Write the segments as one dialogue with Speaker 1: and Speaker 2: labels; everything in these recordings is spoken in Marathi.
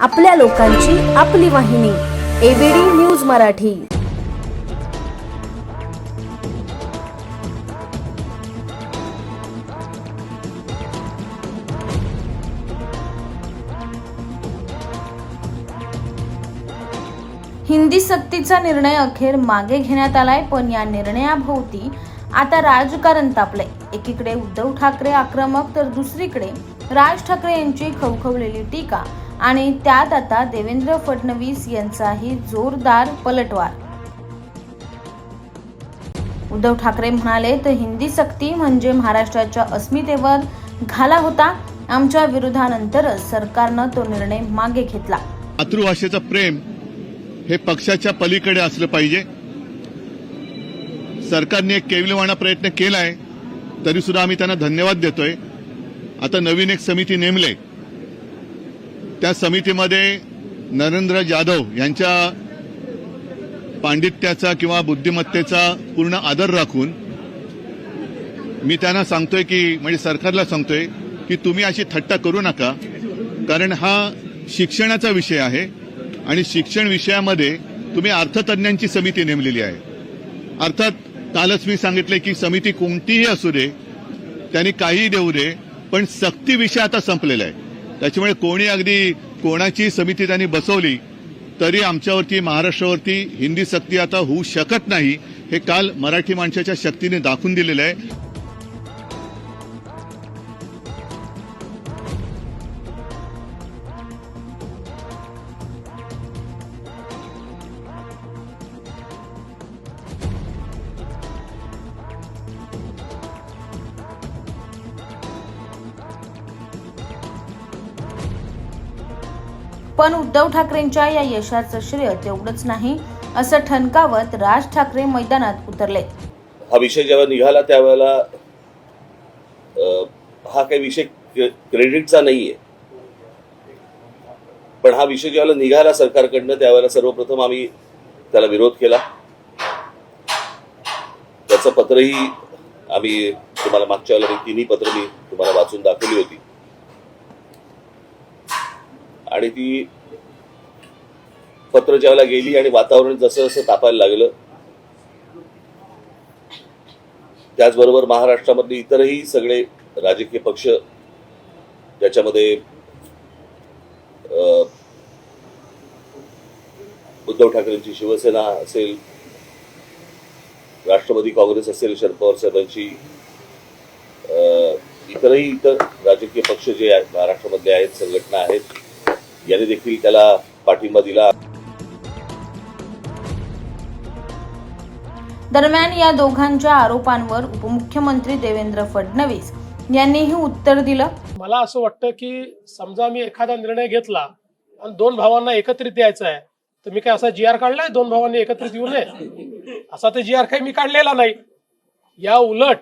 Speaker 1: आपल्या लोकांची आपली वाहिनी एबीडी न्यूज मराठी. हिंदी सक्तीचा निर्णय अखेर मागे घेण्यात आलाय पण या निर्णयाभोवती आता राजकारण तापलंय. एकीकडे उद्धव ठाकरे आक्रमक तर दुसरीकडे राज ठाकरे यांची खवखवलेली टीका. आणि त्यात आता देवेंद्र फडणवीस यांचाही जोरदार पलटवार. उद्धव ठाकरे म्हणाले तर हिंदी सक्ती म्हणजे महाराष्ट्राच्या अस्मितेवर घाला होता. आमच्या विरोधानंतरच सरकारनं तो निर्णय मागे घेतला.
Speaker 2: मातृभाषेचं प्रेम हे पक्षाच्या पलीकडे असलं पाहिजे. सरकारने एक केविलवाणा प्रयत्न केलाय तरी सुद्धा आम्ही त्यांना धन्यवाद देतोय. आता नवीन एक समिती नेमले त्या समितीमध्ये नरेंद्र जाधव यांच्या पांडित्याचा किंवा बुद्धिमत्तेचा पूर्ण आदर राखून मी त्यांना सांगतोय की म्हणजे सरकारला सांगतोय की तुम्ही अशी थट्टा करू नका कारण हा शिक्षणाचा विषय आहे आणि शिक्षण विषयामध्ये तुम्ही अर्थतज्ञांची समिती नेमलेली आहे. अर्थात कालच मी सांगितले की समिती कोणतीही असू दे त्यांनी काहीही देऊ दे पण सक्ती विषय आता संपलेला आहे. त्याच्यामुळे कोणी अगदी कोणाची समिती त्यांनी बसवली तरी आमच्यावरती महाराष्ट्रावरती हिंदी सक्ती आता होऊ शकत नाही हे काल मराठी माणसाच्या शक्तीने दाखवून दिलेलं आहे.
Speaker 1: पण उद्धव ठाकरेंच्या या यशाचं श्रेय तेवढंच नाही असं ठणकावत राज ठाकरे मैदानात उतरले.
Speaker 3: हा विषय जेव्हा निघाला त्यावेळेला हा काही विषय क्रेडिटचा नाहीये. पण हा विषय ज्यावेळेला निघाला सरकारकडनं त्यावेळेला सर्वप्रथम आम्ही त्याला विरोध केला. त्याचं पत्रही आम्ही तुम्हाला मागच्या वेळेला तिन्ही पत्र मी तुम्हाला वाचून दाखवली होती. आणि ती पत्र ज्यावेळेला गेली आणि वातावरण जसं जसं तापायला लागलं त्याचबरोबर महाराष्ट्रामधले इतरही सगळे राजकीय पक्ष ज्याच्यामध्ये उद्धव ठाकरेंची शिवसेना असेल राष्ट्रवादी काँग्रेस असेल शरद पवार साहेबांची इतरही इतर राजकीय पक्ष जे आहेत महाराष्ट्रामधले आहेत संघटना आहेत यांनी देखील त्याला पाठिंबा दिला.
Speaker 1: दरम्यान या दोघांच्या आरोपांवर उपमुख्यमंत्री देवेंद्र फडणवीस यांनीही उत्तर दिलं.
Speaker 4: मला असं वाटतं की समजा मी एखादा निर्णय घेतला आणि दोन भावांना एकत्रित द्यायचा आहे तर मी काय असा जी आर काढलाय? दोन भावांनी एकत्रित येऊ नये? असा तर जी आर काही मी काढलेला नाही. या उलट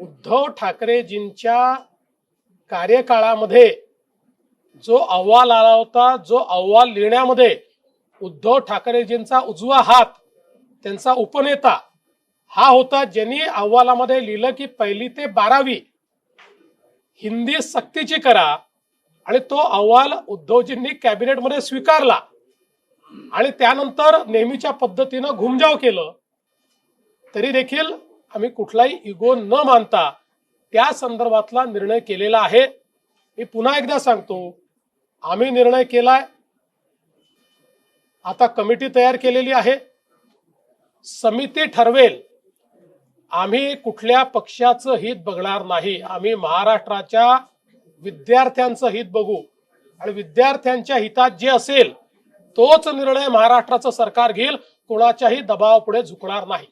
Speaker 4: उद्धव ठाकरेजींच्या कार्यकाळामध्ये जो अहवाल आला होता जो अहवाल लिहिण्यामध्ये उद्धव ठाकरेजींचा उजवा हात त्यांचा उपनेता हा होता ज्यांनी अहवालामध्ये लिहिलं की पहिली ते बारावी हिंदी सक्तीची करा आणि तो अहवाल उद्धवजींनी कॅबिनेटमध्ये स्वीकारला. आणि त्यानंतर नेहमीच्या पद्धतीनं घुमजाव केलं. तरी देखील आम्ही कुठलाही इगो न मानता त्या संदर्भातला निर्णय केलेला आहे. मी पुन्हा एकदा सांगतो आम्ही निर्णय केलाय. आता कमिटी तयार केलेली आहे. समिती ठरवेल. आम्ही कुठल्या पक्षाचं हित बघणार नाही. आम्ही महाराष्ट्राच्या विद्यार्थ्यांचं हित बघू. आणि विद्यार्थ्यांच्या हितात जे असेल तोच निर्णय महाराष्ट्राचं सरकार घेईल. कोणाच्याही दबावापुढे झुकणार नाही.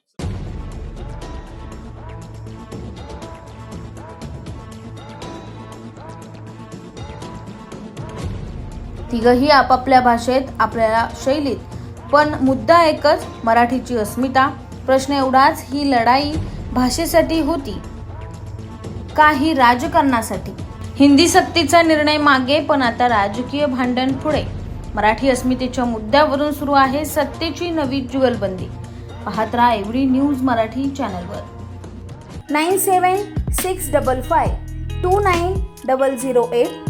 Speaker 1: तिघही आपापल्या भाषेत आपल्याला शैलीत. पण मुद्दा एकच मराठीची अस्मिता. प्रश्न एवढाच ही लढाई भाषेसाठी होती. काही राजकारणासाठी. हिंदी सक्तीचा निर्णय मागे पण आता राजकीय भांडण पुढे. मराठी अस्मितेच्या मुद्द्यावरून सुरू आहे सत्तेची नवी जुगलबंदी. पाहत राहा एवढी न्यूज मराठी चॅनलवर. Nine seven six double five two nine double zero eight